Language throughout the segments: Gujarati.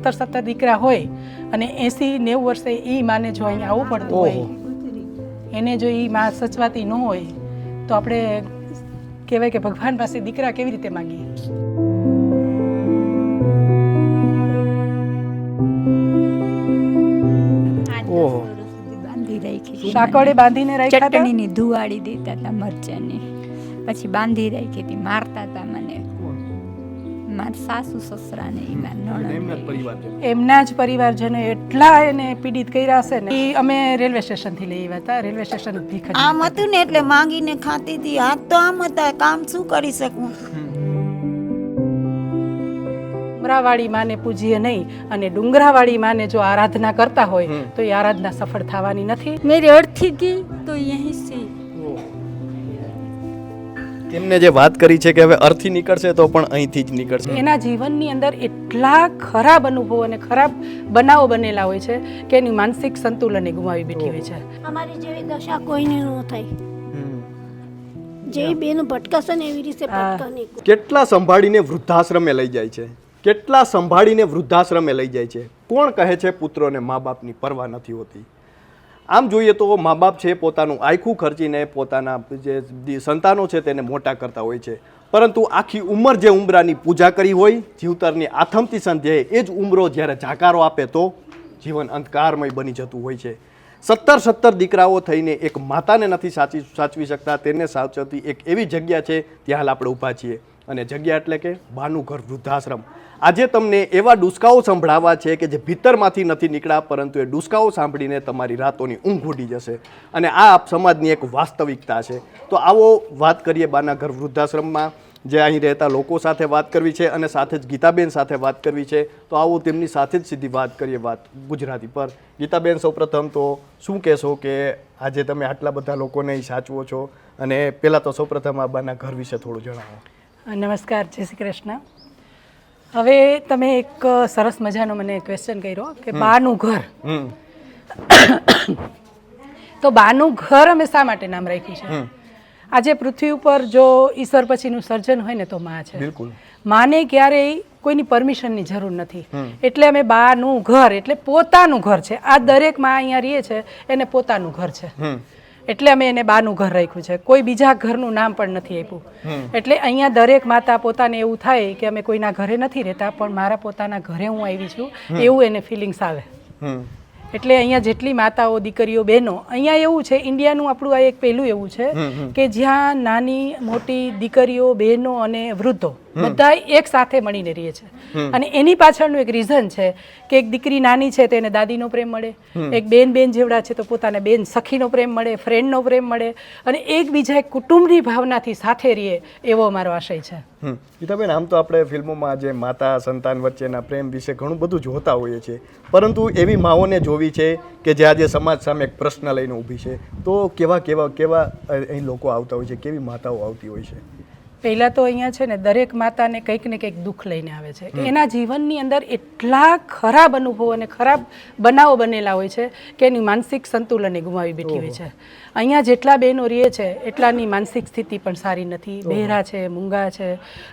સત્તર સત્તર દીકરા હોય અને એંસી નેવું વર્ષે એ માને જો અહીંયા આવવું પડતું હોય એને જો એ માં સચવાતી ન હોય તો આપણે કહેવાય કે ભગવાન પાસે દીકરા કેવી રીતે માંગીએ? ઓહો. બાંધી રાખી સાંકળે બાંધીને રાખ્યા હતા? ચટણીની ધુવાડી દેતા હતા મરચાંની. પછી બાંધી રાખી હતી મારતા હતા મને. મારા સાસુ સસરાને મારા એમના જ પરિવારજનો. એટલા એને પીડિત કર્યા હશે ને અમે રેલવે સ્ટેશનથી લઈ આવ્યા હતા રેલવે સ્ટેશન આમ હતું ને એટલે માંગીને ખાતી હતી. હાથ તો આમ હતા. કામ શું કરી શકું? ડુંગરાવાળી માને પૂજીએ નહીં અને ડુંગરાવાળી માને જો આરાધના કરતા હોય તો એ આરાધના સફળ થવાની નથી. મેરી અડથી ગઈ તો યહીં સે તેમને જે વાત કરી છે કે હવે અર્થી નીકળશે તો પણ અહીંથી જ નીકળશે. એના જીવનની અંદર એટલા ખરાબ અનુભવો અને ખરાબ બનાવો બનેલા હોય છે કે એની માનસિક સંતુલન એ ગુમાવી બેઠી હોય છે. અમારી જેવી દશા કોઈને ન થાય જે બેન ભટકાશે ને એવી રીતે ભટકાની કેટલા સંભાળીને વૃદ્ધાશ્રમે લઈ જાય છે? કેટલા સંભાળીને વૃદ્ધાશ્રમે લઈ જાય છે? કોણ કહે છે પુત્રોને મા બાપની પરવા નથી હોતી? આમ જોઈએ તો મા બાપ છે, પોતાનું આખું ખર્ચીને પોતાના જે સંતાનો છે તેને મોટા કરતા હોય છે. પરંતુ આખી ઉંમર જે ઉંબરાની પૂજા કરી હોય, જીવતરની આથમતી સંધ્યાએ એ જ ઉંમરો જ્યારે જાકારો આપે તો જીવન અંધકારમય બની જતું હોય છે. સત્તર સત્તર દીકરાઓ થઈને એક માતાને નથી સાચી, સાચવી શકતા, તેને સાચવતી એક એવી જગ્યા છે, ત્યાં હાલ આપણે ઊભા છીએ. અને જગ્યા એટલે કે બાનું વૃદ્ધાશ્રમ. આજે તમને એવા ડુસકાઓ સંભળાવવા છે કે જે ભીતરમાંથી નથી નીકળ્યા, પરંતુ એ ડુસકાઓ સાંભળીને તમારી રાતોની ઊંઘ ઉડી જશે. અને આ આપ સમાજની એક વાસ્તવિકતા છે. તો આવો વાત કરીએ બાના ઘર વૃદ્ધાશ્રમમાં, જે અહીં રહેતા લોકો સાથે વાત કરવી છે અને સાથે જ ગીતાબેન સાથે વાત કરવી છે. તો આવો તેમની સાથે જ સીધી વાત કરીએ વાત ગુજરાતી પર. ગીતાબેન, સૌપ્રથમ તો શું કહેશો કે આજે તમે આટલા બધા લોકોને સાચવો છો? અને પહેલાં તો સૌપ્રથમ આ બાના ઘર વિશે થોડું જણાવો. નમસ્કાર, જય શ્રી કૃષ્ણ. હવે તમે એક સરસ મજાનો મને ક્વેશ્ચન કર્યો કે બાનું ઘર. તો બાનું ઘર અમે શા માટે નામ રાખ્યું છે? આજે પૃથ્વી ઉપર જો ઈશ્વર પછીનું સર્જન હોય ને તો માં છે. બિલકુલ. માને ક્યારેય કોઈની પરમિશનની જરૂર નથી. એટલે અમે બાનું ઘર એટલે પોતાનું ઘર છે. આ દરેકમાં અહીંયા રહીએ છે એને પોતાનું ઘર છે. એટલે અમે એને બાનું ઘર રાખ્યું છે. કોઈ બીજા ઘરનું નામ પણ નથી આપ્યું. એટલે અહીંયા દરેક માતા પોતાને એવું થાય કે અમે કોઈના ઘરે નથી રહેતા પણ મારા પોતાના ઘરે હું આવી છું એવું એને ફિલિંગ્સ આવે. એટલે અહીંયા જેટલી માતાઓ દીકરીઓ બહેનો અહીંયા એવું છે ઇન્ડિયાનું આપણું આ એક પહેલું એવું છે કે જ્યાં નાની મોટી દીકરીઓ બહેનો અને વૃદ્ધો બધા એક સાથે મળીને રહીએ છે. અને એની પાછળનું એક રીઝન છે કે એક દીકરી નાની છે તેને દાદીનો પ્રેમ મળે. એક બેન બેન જેવડા છે તો પોતાના બેન સખીનો પ્રેમ મળે ફ્રેન્ડનો પ્રેમ મળે અને એકબીજા એક કુટુંબની ભાવનાથી સાથે રહીએ એવો અમારો આશય છે. ગીતાબેન આમ તો આપણે ફિલ્મોમાં જે માતા સંતાન વચ્ચેના પ્રેમ વિશે ઘણું બધું જોતા હોઈએ છીએ. પરંતુ એવી માઓને જોવી છે કે જે આજે સમાજ સામે એક પ્રશ્ન લઈને ઊભી છે. તો કેવા કેવા કેવા અહીં લોકો આવતા હોય છે? કેવી માતાઓ આવતી હોય છે? પહેલાં તો અહીંયા છે ને દરેક માતાને કંઈક ને કંઈક દુઃખ લઈને આવે છે. એના જીવનની અંદર એટલા ખરાબ અનુભવો અને ખરાબ બનાવો બનેલા હોય છે કે એની માનસિક સંતુલનને ગુમાવી બેઠી હોય છે. અહીંયા જેટલા બહેનો રહે છે એટલાની માનસિક સ્થિતિ પણ સારી નથી. બહેરા છે મૂંગા છે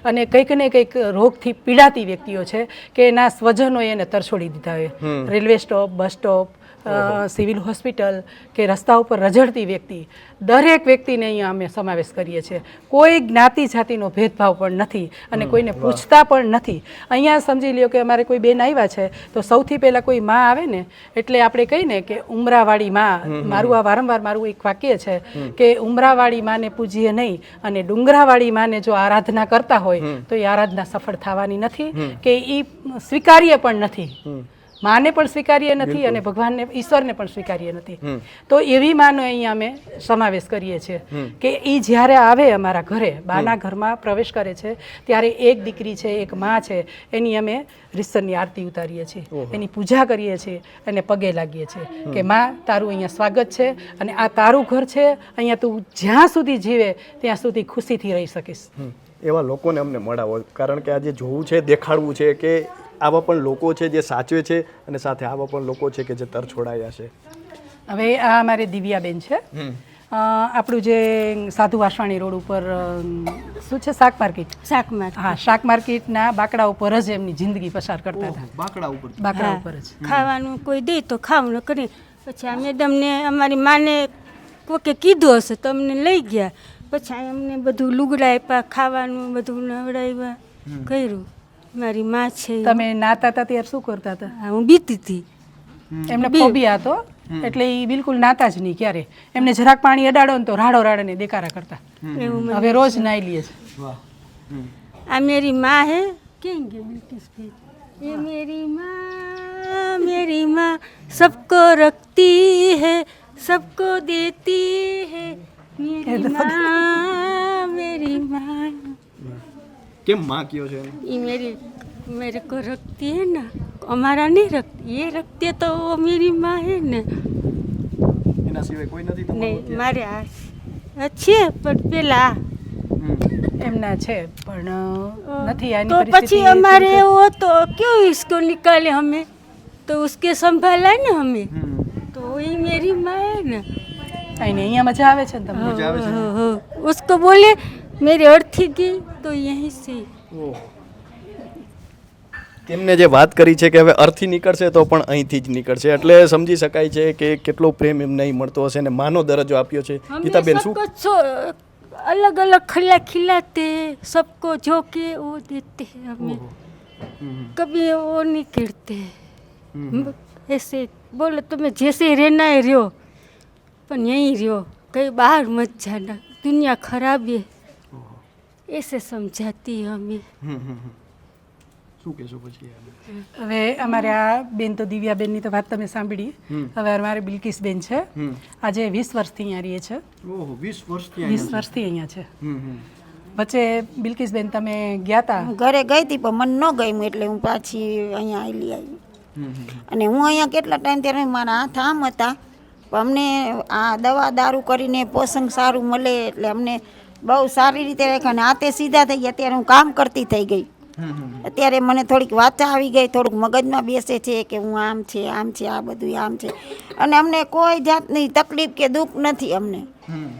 અને કંઈક ને કંઈક રોગથી પીડાતી વ્યક્તિઓ છે કે એના સ્વજનોએ એને તરછોડી દીધા હોય. Railway stop bus stop civil hospital કે રસ્તા ઉપર રઝળતી વ્યક્તિ. દરેક વ્યક્તિને અહીંયા અમે સમાવેશ કરીએ છીએ. કોઈ જ્ઞાતિ જાતિનો ભેદભાવ પણ નથી અને કોઈને પૂછતા પણ નથી. અહીંયા સમજી લ્યો કે અમારે કોઈ બેન આવ્યા છે તો સૌથી પહેલાં કોઈ માં આવે ને એટલે આપણે કહીને કે ઉમરાવાળી માં મારું આ વારંવાર મારું એક વાક્ય છે કે ઉમરાવાળી માને પૂજીએ નહીં અને ડુંગરાવાળી માને જો આરાધના કરતા હોય તો એ આરાધના સફળ થવાની નથી કે એ સ્વીકાર્ય પણ નથી. માને પણ સ્વીકાર્ય નથી અને ભગવાનને ઈશ્વરને પણ સ્વીકાર્ય નથી. તો એવી માનો અહીંયા અમે સમાવેશ કરીએ છીએ કે એ જ્યારે આવે અમારા ઘરે બાના ઘરમાં પ્રવેશ કરે છે ત્યારે એક દીકરી છે એક માં છે એની અમે રીસરની આરતી ઉતારીએ છીએ. એની પૂજા કરીએ છીએ અને પગે લાગીએ છીએ કે માં તારું અહીંયા સ્વાગત છે અને આ તારું ઘર છે અહીંયા તું જ્યાં સુધી જીવે ત્યાં સુધી ખુશીથી રહી શકીશ. એવા લોકોને અમને મળાવો. કારણ કે આજે જોવું છે દેખાડવું છે કે આવા પણ લોકો છે જે સાચવે છે અને સાથે આવા પણ લોકો છે કે જે તરછોડાયા છે. હવે આ અમારે દિવ્યાબેન છે. આપણું જે સાધુ વાસવાણી રોડ ઉપર શું છે શાક માર્કેટ? શાકમાં હા શાક માર્કેટના બાકડા ઉપર જ એમની જિંદગી પસાર કરતા હતા. બાકડા ઉપર બાકડા ઉપર જ. ખાવાનું કોઈ દે તો ખાવાનું કરી. પછી આ મેડમને અમારી માને કોકે કીધું હશે તો અમને લઈ ગયા. પછી અમને બધું લુગડા આપ્યા ખાવાનું બધું નવડાવ્યા કર્યું. મારી માં છે. તમે નાતા હતા ત્યારે શું કરતા હતા? હું બીતી હતી. એમને ફોબિયા હતો એટલે એ બિલકુલ નાતા જ નહીં ક્યારે. એમને જરાક પાણી અડાડો ને તો રાડો રાડે ને દેકારા કરતા હવે રોજ નાઈ લઈએ છે. આ મેરી માં હે. કેમ કે એ મેરી માં મેરી માં સબકો રખતી હે સબકો દેતી હે. મેરી માં મેરી માં. કેમ માં કયો છે એને? ये मेरी मेरे को रखती है ना हमारा नहीं रखती ये रखती है तो वो मेरी माँ है ना એના સિવાય કોઈ નથી તમારું नहीं અત્યારે? हमारे आज अच्छी है पर पेला હમ. એમના છે પણ અ, નથી આની तो પરિસ્થિતિ પછી हमारे वो तो क्यों इसको निकाले हमें तो उसके संभाला है ना हमें હમ. तो वही मेरी माँ है ना કાંઈ નહીં અહીંયા મજા આવે છે ને તમને મજા આવે છે ને? हाँ, हाँ। उसको बोले मेरी अर्थी गई तो यहीं से ઓહો. તેમને જે વાત કરી છે કે હવે અર્થી નીકળશે તો પણ અહીંથી જ નીકળશે એટલે સમજી શકાય છે કે કેટલો પ્રેમ એમને અહીં મળતો હશે અને માનો દરજ્જો આપ્યો છે हमने ગીતાબેન શું सबको छो- अलग अलग खिला खिलाते सबको जो के वो देते हैं हमें कभी वो नहीं गिरते ऐसे बोले तुम्हें जैसे रहना है रहो पर यहीं रहो कहीं बाहर मत जाना दुनिया खराब है એસે સમજાતી અમે. શું કહેશો પછી હવે અમારે આ બેન તો દિવ્યાબેનની તો વાત તમે સાંભળી. હવે અમારે બિલકિસ બેન છે આજે વીસ વર્ષથી અહીંયા રહીએ છે. વીસ વર્ષથી વીસ વર્ષથી અહીંયા છે. વચ્ચે બિલકિસ બેન તમે ગયા હતા ઘરે ગઈ હતી પણ મન ન ગયું એટલે હું પાછી અહીંયા આવેલી આવી અને હું અહીંયા કેટલા ટાઈમ ત્યારે મારા હાથ આમ હતા. અમને આ દવા દારૂ કરીને પોષણ સારું મળે એટલે અમને બહુ સારી રીતે રાખ્યા અને આતે સીધા થઈ ગયા. અત્યારે હું કામ કરતી થઈ ગઈ. અત્યારે મને થોડીક વાચા આવી ગઈ થોડુંક મગજમાં બેસે છે કે હું આમ છે આમ છે આ બધું આમ છે. અને અમને કોઈ જાતની તકલીફ કે દુઃખ નથી અમને.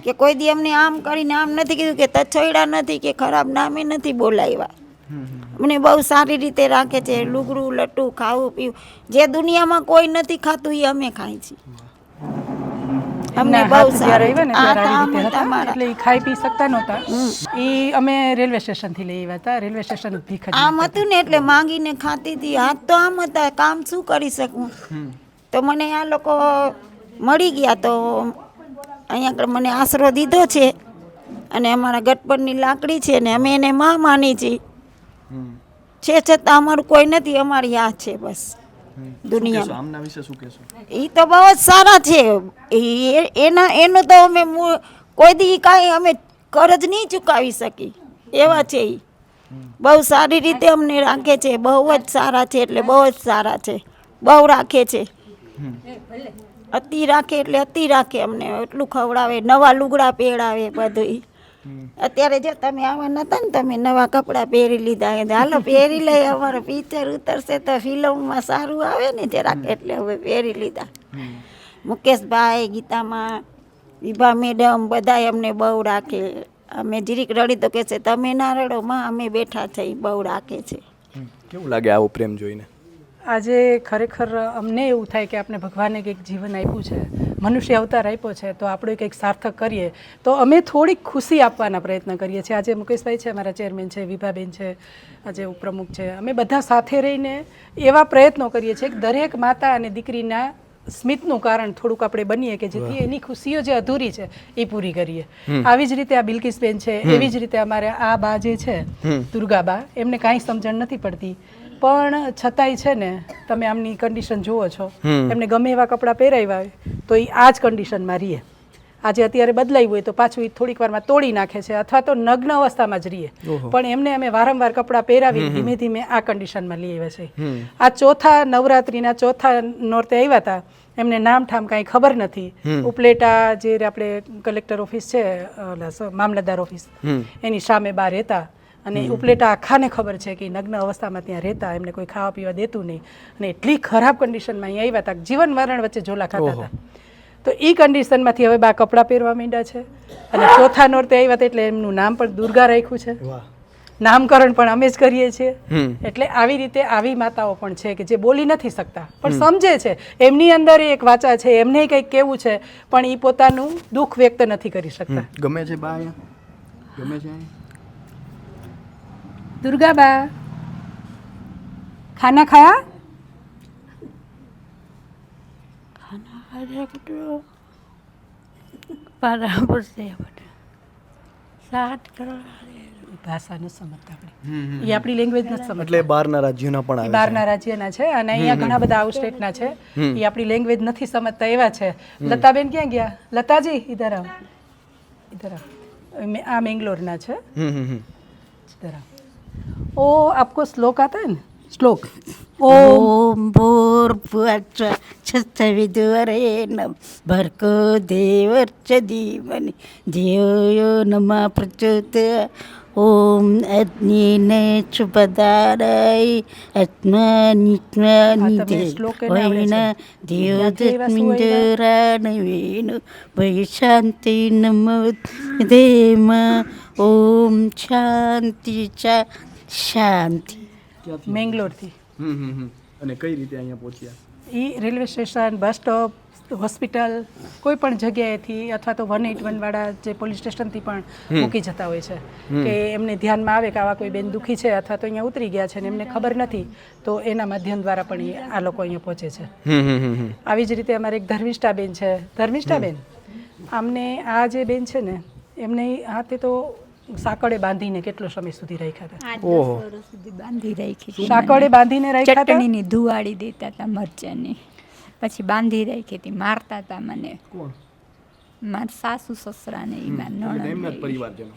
કે કોઈ દી અમને આમ કરીને આમ નથી કીધું કે તછોયડા નથી કે ખરાબ નામે નથી બોલાવ્યા. હમ. બહુ સારી રીતે રાખે છે લુગડું લટ્ટું ખાવું પીવું. જે દુનિયામાં કોઈ નથી ખાતું એ અમે ખાઈ છીએ. અમને બહુ અમારા. એટલે ખાઈ પી શકતા નહોતા. એ અમે રેલવે સ્ટેશનથી લઈ આવ્યા હતા. રેલવે સ્ટેશન ભીખ આમ હતું ને એટલે માંગીને ખાતી હતી. હાથ તો આમ હતા. કામ શું કરી શકું? તો મને આ લોકો મળી ગયા તો અહીંયા આગળ મને આશરો દીધો છે. અને અમારા ગટપણની લાકડી છે ને અમે એને માં માની છીએ. છે છતાં અમારું કોઈ નથી. અમારી આ છે બસ. આમના વિશે શું કહેશો? એ તો બહુ જ સારા છે. એના એનું તો અમે કોઈ દી કાંઈ અમે કરજ નહીં ચૂકાવી શકી એવા છે એ બહુ સારી રીતે અમને રાખે છે. બહુ જ સારા છે એટલે બહુ જ સારા છે. બહુ રાખે છે. અતિ રાખે એટલે અતિ રાખે અમને. એટલું ખવડાવે નવા લુગડા પહેરાવે બધું અત્યારે જો તમે આવા નતા ને તમે નવા કપડાં પહેરી લીધા એ હાલો પહેરી લઈ અમારો પિક્ચર ઉતરશે તો ફિલ્મમાં સારું આવે ને જરાક. એટલે હવે પહેરી લીધા. મુકેશભાઈ ગીતામાં વિભા મેડમ બધાય અમને બહુ રાખે. અમે જીરીક રડી તો કહેશે તમે ના રડો માં અમે બેઠા છે બહુ રાખે છે. કેવું લાગે આવો પ્રેમ જોઈને? આજે ખરેખર અમને એવું થાય કે આપણે ભગવાને કંઈક જીવન આપ્યું છે. મનુષ્ય અવતાર આપ્યો છે તો આપણે કંઈક સાર્થક કરીએ. તો અમે થોડીક ખુશી આપવાના પ્રયત્ન કરીએ છીએ. આજે મુકેશભાઈ છે અમારા ચેરમેન છે વિભાબેન છે આજે ઉપપ્રમુખ છે. અમે બધા સાથે રહીને એવા પ્રયત્નો કરીએ છીએ કે દરેક માતા અને દીકરીના સ્મિતનું કારણ થોડુંક આપણે બનીએ કે જેથી એની ખુશીઓ જે અધૂરી છે એ પૂરી કરીએ. આવી જ રીતે આ બિલકિસબેન છે એવી જ રીતે અમારે આ બા જે છે દુર્ગાબા એમને કાંઈ સમજણ નથી પડતી. પણ છતાંય છે ને તમે આમની કન્ડિશન જુઓ છો એમને ગમે એવા કપડાં પહેરાવ્યા હોય તો એ આ જ કન્ડિશનમાં રહીએ. આજે અત્યારે બદલાયું હોય તો પાછું એ થોડીક વારમાં તોડી નાખે છે અથવા તો નગ્ન અવસ્થામાં જ રહીએ. પણ એમને અમે વારંવાર કપડાં પહેરાવી ધીમે ધીમે આ કન્ડિશનમાં લઈ આવ્યા છે. આ ચોથા નવરાત્રિના ચોથા નોરતે આવ્યા હતા એમને નામ ઠામ કાંઈ ખબર નથી. ઉપલેટા જે આપણે કલેક્ટર ઓફિસ છે મામલતદાર ઓફિસ એની સામે બહાર રહેતા. અને ઉપલેટા આખાને ખબર છે કે નગ્ન અવસ્થામાં ત્યાં રહેતા એમને કોઈ ખાવા પીવા દેતું નહીં. અને એટલી ખરાબ કન્ડિશનમાં અહીં આવ્યા હતા જીવન મરણ વચ્ચે ઝોલા ખાતા હતા. તો એ કન્ડિશનમાંથી હવે બા કપડાં પહેરવા માંડ્યા છે. અને ચોથા નોરતે આવ્યા હતા એટલે એમનું નામ પણ દુર્ગા રાખ્યું છે. નામકરણ પણ અમે જ કરીએ છીએ. એટલે આવી રીતે આવી માતાઓ પણ છે કે જે બોલી નથી શકતા. પણ સમજે છે. એમની અંદર એક વાચા છે એમને કંઈક કેવું છે પણ એ પોતાનું દુઃખ વ્યક્ત નથી કરી શકતા. ગમે છે બા ગમે છે અહીંયા? दुर्गा बा खाना खाया બરાબર છે સાત કરોડ ભાષાનું સમજતા આપણે એ આપણી લેંગ્વેજ નથી સમજતા એટલે બહારના રાજ્યોના પણ આવે બહારના રાજ્યના છે અને અહીંયા ઘણા બધા આઉટ સ્ટેટના છે એ આપણી લેંગ્વેજ નથી સમજતા એવા છે લતાબેન ક્યાં ગયા લતાજી ઇધર આવો ઇધર આવો મે- આ મેંગ્લોરના છે હમ હમ હમ इधर आओ ओ आपको श्लोक आता है ना श्लोक ओम भूर्भुवच्च छस्तविदुवरेण भर्गो देवर्च धीमहि धियो यो नमः प्रचोदयात् ॐ अग्निन क्षुपदाराय आत्मनित्मनिधेन वै वैशान्ति नमो देम ॐ शान्ति च શાંતિ. મેંગ્લોરથી. અને કઈ રીતે અહીંયા પહોંચ્યા? એ railway station bus stop hospital કોઈ પણ જગ્યાએથી અથવા તો વન એટ વનવાળા જે પોલીસ સ્ટેશનથી પણ મૂકી જતા હોય છે. કે એમને ધ્યાનમાં આવે કે આવા કોઈ બેન દુઃખી છે અથવા તો અહીંયા ઉતરી ગયા છે ને એમને ખબર નથી તો એના માધ્યમ દ્વારા પણ આ લોકો અહીંયા પહોંચે છે. આવી જ રીતે અમારે એક ધર્મિષ્ઠાબેન છે. ધર્મિષ્ઠાબેન આમને આ જે બેન છે ને એમને હાથે તો સાંકળે બાંધીને કેટલો સમય સુધી રાખ્યા હતા? ઓહો. સુધી બાંધી રાખી સાકડે બાંધીને રાખ્યા હતા? ચટણીની ધુવાડી દેતા હતા મરચાની. પછી બાંધી રાખી હતી મારતા હતા મને. કોણ? મારા સાસુ સસરાને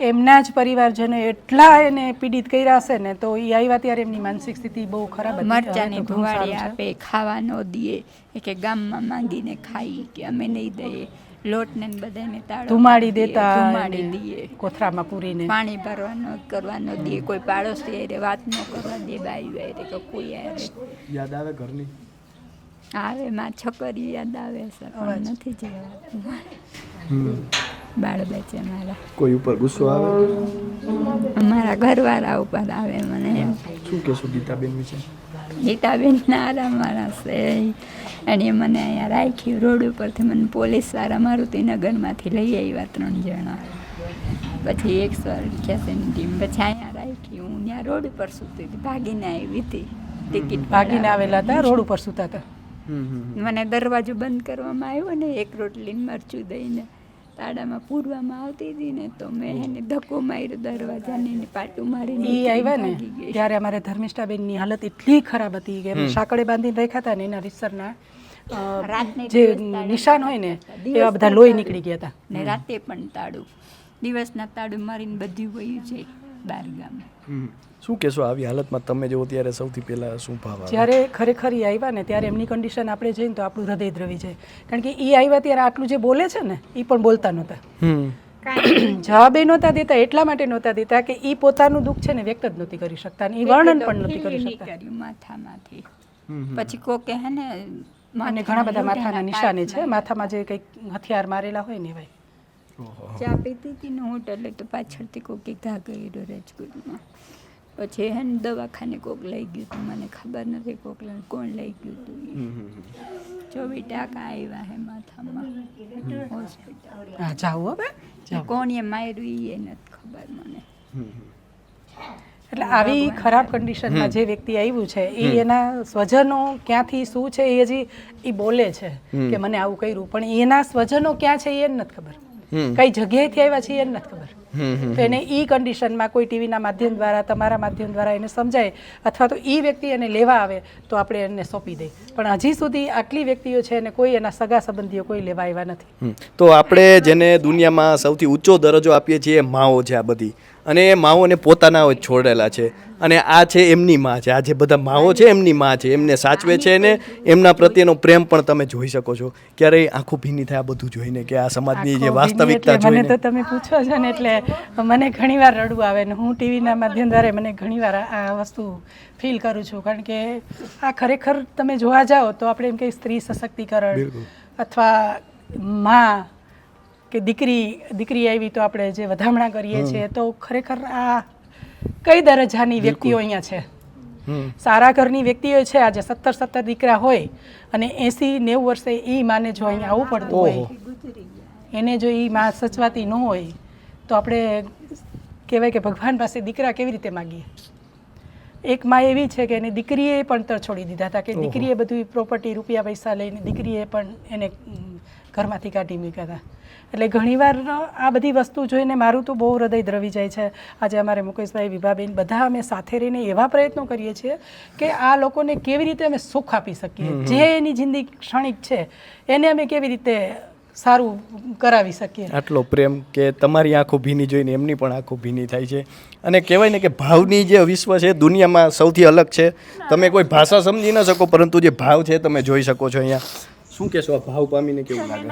એમના જ પરિવારજનો. એટલા એને પીડિત કર્યા હશે ને તો એ આવ્યા ત્યારે એમની માનસિક સ્થિતિ બહુ ખરાબ હતી. મરચાંની ધુવાડી આપે ખાવા ન દે કે ગામમાં માંગીને ખાઈ કે અમે નહીં દઈએ. લોટને ને બધાને તાળો ધુમાડી દેતા ધુમાડી દઈએ. કોથરામાં પૂરીને. પાણી ભરવાનો કરવાનો દે કોઈ પાડોશી હારે વાત ન કરવા દે બાઈ હારે કે કોઈ હારે યાદ આવે ઘરની? આવે માં છોકરી યાદ આવે સર પણ નથી જવાતું બાળ બચે મારા. કોઈ ઉપર ગુસ્સો આવે? અમારા ઘરવાળા ઉપર આવે મને. શું કહેશો ગીતાબેન વિશે? ગીતાબેન નારા મારા છે. અને એ મને અહીંયા રાખ્યું. રોડ ઉપરથી મને પોલીસવાળા મારુતિનગરમાંથી લઈ આવ્યા ત્રણ જણા. પછી એકસો અઠ્યાસીની ટીમ પછી અહીંયા રાખી હું ત્યાં રોડ ઉપર સૂતી હતી ભાગીને આવી હતી. ટિકિટ ભાગીને આવેલા હતા રોડ ઉપર સૂતા હતા. મને દરવાજો બંધ કરવામાં આવ્યો ને એક રોટલી મરચું દઈને તાડામાં પૂરવામાં આવતી હતી ને તો મેં એને ધક્કો માર્યો દરવાજાને એને પાટું મારીને એ આવ્યા ને ત્યારે અમારે ધર્મિષ્ઠાબેનની હાલત એટલી ખરાબ હતી કે સાંકળે બાંધીને રાખ્યા હતા ને એના રીસરના જે નિશાન હોય ને એવા બધા લોહી નીકળી ગયા હતા. ને રાતે પણ તાડું દિવસના તાડું મારીને બધું વયું છે. બાર ગામ શું કહેશો આવી હાલતમાં તમે જો ત્યારે સૌથી પહેલા શું ભાવ જ્યારે ખરેખર એ આવ્યા ને ત્યારે એમની કન્ડિશન આપણે જઈને તો આપણું હૃદય દ્રવી જાય. કારણ કે એ આવ્યા ત્યારે આટલું જે બોલે છે ને એ પણ બોલતા નહોતા. હમ. જવાબ એ નહોતા દેતા એટલા માટે નહોતા દેતા કે એ પોતાનું દુઃખ છે ને વ્યક્ત જ નહોતી કરી શકતા એ વર્ણન પણ નહોતી કરી શકતા. માથામાંથી. પછી કો કહે ને અને ઘણા બધા માથાના નિશાને છે માથામાં જે કંઈક હથિયાર મારેલા હોય ને ભાઈ. ચા પીતી હતી ને હોટલે તો પાછળથી કોકે ઘા કર્યો રાજકોટમાં. પછી હે ને દવાખાને કોક લઈ ગયું હતું મને ખબર નથી કોક કોણ લઈ ગયું હતું ચોવી ટાકા આવ્યા હે માથામાં હોસ્પિટલ. હા જાઓ હવે જાઓ. કોણીએ માર્યું એ નથી ખબર મને. એટલે આવી ખરાબ કન્ડિશનમાં જે વ્યક્તિ આવ્યું છે એ એના સ્વજનો ક્યાંથી શું છે એ હજી એ બોલે છે કે મને આવું કર્યું પણ એના સ્વજનો ક્યાં છે એ નથી ખબર. કઈ જગ્યાએથી આવ્યા છે એ નથી ખબર. તો એને એ કન્ડિશનમાં કોઈ ટીવીના માધ્યમ દ્વારા તમારા માધ્યમ દ્વારા એને સમજાય અથવા તો એ વ્યક્તિ એને લેવા આવે તો આપણે એને સોંપી દઈએ પણ હજી સુધી આટલી વ્યક્તિઓ છે અને કોઈ એના સગા સંબંધીઓ કોઈ લેવા આવ્યા નથી. તો આપણે જેને દુનિયામાં સૌથી ઊંચો દરજ્જો આપીએ છીએ માઓ છે આ બધી. અને એ માઓને પોતાના જ છોડેલા છે. અને આ છે એમની માં છે. આ જે બધા માઓ છે એમની માં છે. એમને સાચવે છે ને એમના પ્રત્યેનો પ્રેમ પણ તમે જોઈ શકો છો. ક્યારેય આંખો ભીની થાય આ બધું જોઈને કે આ સમાજની જે વાસ્તવિકતા છે જોઈને. તો તમે પૂછો છો ને એટલે મને ઘણીવાર રડવું આવે ને હું ટીવીના માધ્યમ દ્વારા મને ઘણીવાર આ વસ્તુ ફીલ કરું છું. કારણ કે આ ખરેખર તમે જોવા જાઓ તો આપણે એમ કે સ્ત્રી સશક્તિકરણ અથવા માં કે દીકરી દીકરી આવી તો આપણે જે વધામણા કરીએ છીએ તો ખરેખર આ કઈ દરજાની વ્યક્તિઓ અહીંયા છે? સારા ઘરની વ્યક્તિઓ છે. આજે સત્તર સત્તર દીકરા હોય અને એંસી નેવું વર્ષે એ માને જો અહીંયા આવવું પડતું હોય. એને જો એ માં સચવાતી ન હોય તો આપણે કહેવાય કે ભગવાન પાસે દીકરા કેવી રીતે માગીએ? એક માં એવી છે કે એની દીકરીએ પણ તર છોડી દીધા હતા કે દીકરીએ બધું પ્રોપર્ટી રૂપિયા પૈસા લઈને દીકરીએ પણ એને ઘરમાંથી કાઢી મૂક્યા હતા. એટલે ઘણીવાર આ બધી વસ્તુ જોઈને મારું તો બહુ હૃદય દ્રવી જાય છે. આજે અમારે મુકેશભાઈ વિભાબેન બધા અમે સાથે રહીને એવા પ્રયત્નો કરીએ છીએ કે આ લોકોને કેવી રીતે અમે સુખ આપી શકીએ. જે એની જિંદગી ક્ષણિક છે એને અમે કેવી રીતે સારું કરાવી શકીએ. આટલો પ્રેમ કે તમારી આંખો ભીની જોઈને એમની પણ આંખો ભીની થાય છે. અને કહેવાય ને કે ભાવની જે વિશ્વ છે દુનિયામાં સૌથી અલગ છે. તમે કોઈ ભાષા સમજી ન શકો પરંતુ જે ભાવ છે તમે જોઈ શકો છો અહીંયા. શું કહેશો આ ભાવ પામીને કેવું લાગે?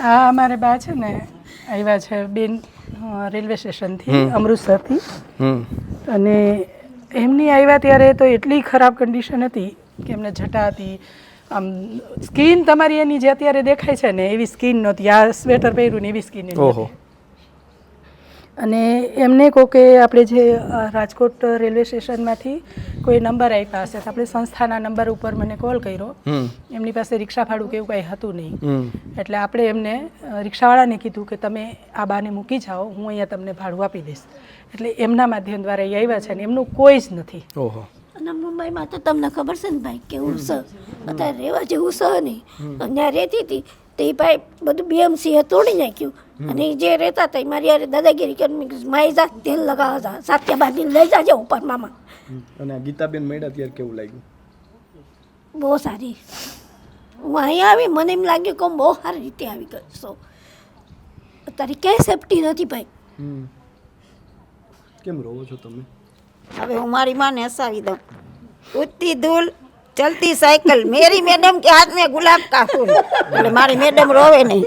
આ અમારે બા છે ને આવ્યા છે બેન રેલવે સ્ટેશનથી અમૃતસરથી. હમ. અને એમની આવ્યા ત્યારે તો એટલી ખરાબ કન્ડિશન હતી કે એમને જટા હતી આમ સ્કિન તમારી એની જે અત્યારે દેખાય છે ને એવી સ્કિન નહોતી. આ સ્વેટર પહેર્યું ને એવી સ્કિન ઓહો. અને એમને કહો કે આપણે જે રાજકોટ રેલવે સ્ટેશનમાંથી કોઈ નંબર આપ્યા હશે તો આપણે સંસ્થાના નંબર ઉપર મને કોલ કર્યો. હમ. એમની પાસે રિક્ષા ભાડું કે એવું કાંઈ હતું નહીં. એટલે આપણે એમને રિક્ષાવાળાને કીધું કે તમે આ બાને મૂકી જાઓ હું અહીંયા તમને ભાડું આપી દઈશ. એટલે એમના માધ્યમ દ્વારા એ આવ્યા છે ને એમનું કોઈ જ નથી. ઓહો. અને મુંબઈમાં તો તમને ખબર છે ને ભાઈ કેવું છે અત્યારે રહેવા જેવું છે નહીં. ત્યાં રહેતી હતી. તો એ ભાઈ બધું બીએમસી એ તોડી નાખ્યું. અને જે રહેતા હતા એ મારી યારે દાદાગીરી કરી મેં કીધું, જા તેલ લગાવવા જા સાત્યા બાંધીને લઈ જાજે ઉપર મામા. અને ગીતાબેન મળ્યા ત્યારે કેવું લાગ્યું? બહુ સારી. હું અહીંયા આવી મને એમ લાગ્યું કે હું બહુ સારી રીતે આવી ગઈ સો અત્યારે ક્યાંય સેફટી નથી ભાઈ. કેમ રહો છો તમે? હવે હું મારી માને હસાવી દઉં. ઉઠતી ધૂલ ચલતી સાયકલ મેરી મેડમ કે હાથ મેં ગુલાબ કા ફૂલ. એટલે મારી મેડમ રોવે નહીં.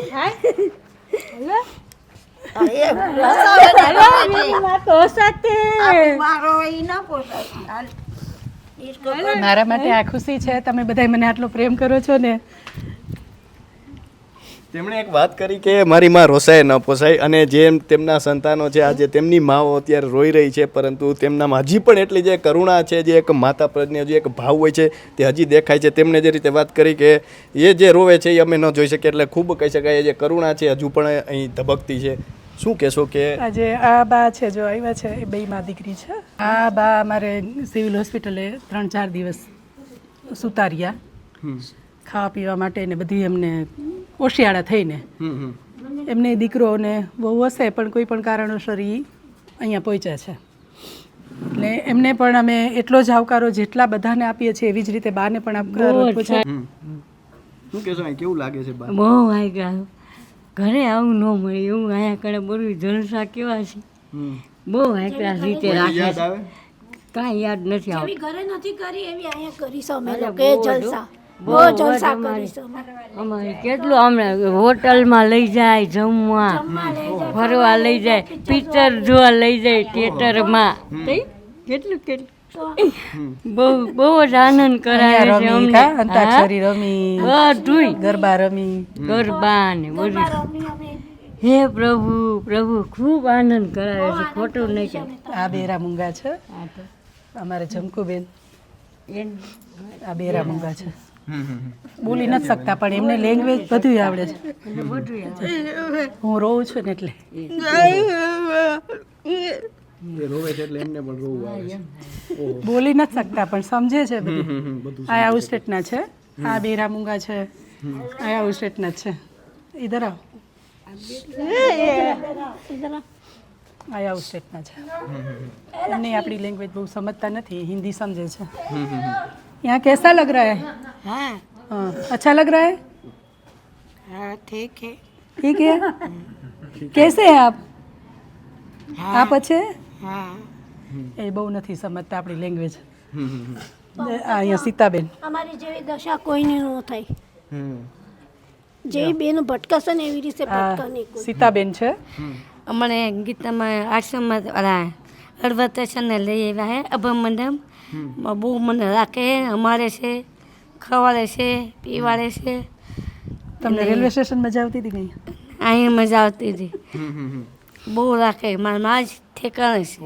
મારા માટે આ ખુશી છે. તમે બધા મને આટલો પ્રેમ કરો છો ને. તેમણે એક વાત કરી કે મારી માં રોસાય ન પોસાય અને જેમ તેમના સંતાનો છે આજે તેમની માઓ અત્યારે રોઈ રહી છે પરંતુ તેમનામાં હજી પણ એટલી જે કરુણા છે જે એક માતા પ્રજ્ઞ જે એક ભાવ હોય છે તે હજી દેખાય છે. તેમણે જે રીતે વાત કરી કે એ જે રોવે છે એ અમે ન જોઈ શકીએ એટલે ખૂબ કહી શકાય એ જે કરુણા છે હજુ પણ અહીં ધબકતી છે. શું કહેશો કે આજે આ બા છે જો આવ્યા છે એ બે માં દીકરી છે. આ બા અમારે સિવિલ હોસ્પિટલે ત્રણ ચાર દિવસ સુતાર્યા. ખાવા પીવા માટે ને બધી એમને ઓશિયાળા થઈને. હમ હમ. એમને દીકરો ને બહુ હશે પણ કોઈ પણ કારણોસર એ અહીંયા પહોંચ્યા છે. એટલે એમને પણ અમે એટલો જ આવકારો જેટલા બધાને આપીએ છીએ એવી જ રીતે બાને પણ આવકારો શું કહેશો કેવું લાગે છે બહુ આગળ ઘરે આવું ન મળે એવું અહીંયા કણે બધું જલસા કેવા છે. બહુ આગળ રીતે રાખે યાદ છે. આવે? કાંઈ યાદ નથી આવતું. ઘરે નથી કરી એવી અહીંયા કરી અમે લોકો જલસા. બહુ જલસા અમારે. કરીશું અમારે. કેટલું હમણાં હોટલમાં લઈ જાય જમવા ફરવા લઈ જાય પિક્ચર જોવા લઈ જાય થિયેટરમાં. કેટલું કેટલું? બહુ બહુ જ આનંદ કરાય છે રમી અમને. અંતાક્ષરી રમી. બધું ગરબા રમી. ગરબા ને બધું હે પ્રભુ પ્રભુ ખૂબ આનંદ કરાવે છે ખોટું નહીં કે આ બેરા મૂંગા છે. અમારે જમકુબેન. આ બેરા મૂંગા છે. બોલી નથી શકતા પણ એમને લેંગ્વેજ બધું આવડે છે. હું રોઉં છું ને એટલે. બોલી નથી શકતા પણ સમજે છે બધું. આ આઉટ સ્ટેટના છે. આ બેરા મૂંગા છે. આ આઉટ સ્ટેટના છે. ઇધર આવ. આ આઉટ સ્ટેટના છે. એમને આપણી લેંગ્વેજ બહુ સમજતા નથી હિન્દી સમજે છે. यहाँ कैसा लग रहा है हाँ हाँ अच्छा लग रहा है हाँ ठीक है ठीक है कैसे हैं आप आप अच्छे हैं? हाँ એ બહુ નથી સમજતા આપણી લેંગ્વેજ હમ હમ હમ. અહીંયા સીતાબેન અમારી જેવી દશા કોઈને ન થાય હમ જે બેન ભટકાશે ને એવી રીતે આ ભટકાની કોઈ સીતાબેન છે અમારે ગીતામાં આશ્રમમાં ઓલા હળવદ સ્ટેશને લઈ આવ્યા હે અભમ મંડમ બહુ મને રાખે અમારે છે ખવાડે છે પીવાડે છે. તમને રેલવે સ્ટેશન મજા આવતી હતી કઈ? અહીં મજા આવતી હતી. બહુ રાખે મારા માં જ ઠેકાણે છે.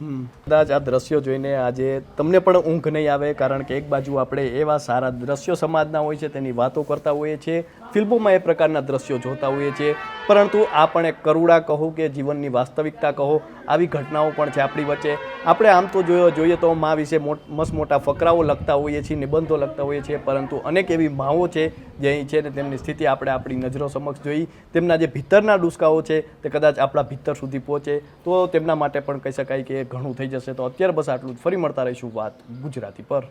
કદાચ આ દ્રશ્યો જોઈને આજે તમને પણ ઊંઘ નહીં આવે, કારણ કે એક બાજુ આપણે એવા સારા દ્રશ્યો સમાજના હોય છે, તેની વાતો કરતા હોઈએ છીએ, ફિલ્મોમાં એ પ્રકારના દ્રશ્યો જોતા હોઈએ છીએ. પરંતુ આ પણ એક કરુણા કહો કે જીવનની વાસ્તવિકતા કહો, આવી ઘટનાઓ પણ છે આપણી વચ્ચે. આપણે આમ તો જોયો, જોઈએ તો મા વિશે મસ્ત મોટા ફકરાઓ લખતા હોઈએ છીએ, નિબંધો લખતા હોઈએ છીએ, પરંતુ અનેક એવી માઓ છે જે અહીં છે ને તેમની સ્થિતિ આપણે આપણી નજરો સમક્ષ જોઈ. તેમના જે ભીતરના ડુસકાઓ છે તે કદાચ આપણા ભીતર સુધી પહોંચે. તો તેમના માટે પણ કહી શકાય કે ઘણું થઈ જશે તો અત્યારે બસ આટલું જ. ફરી મળતા રહીશું વાત ગુજરાતી પર.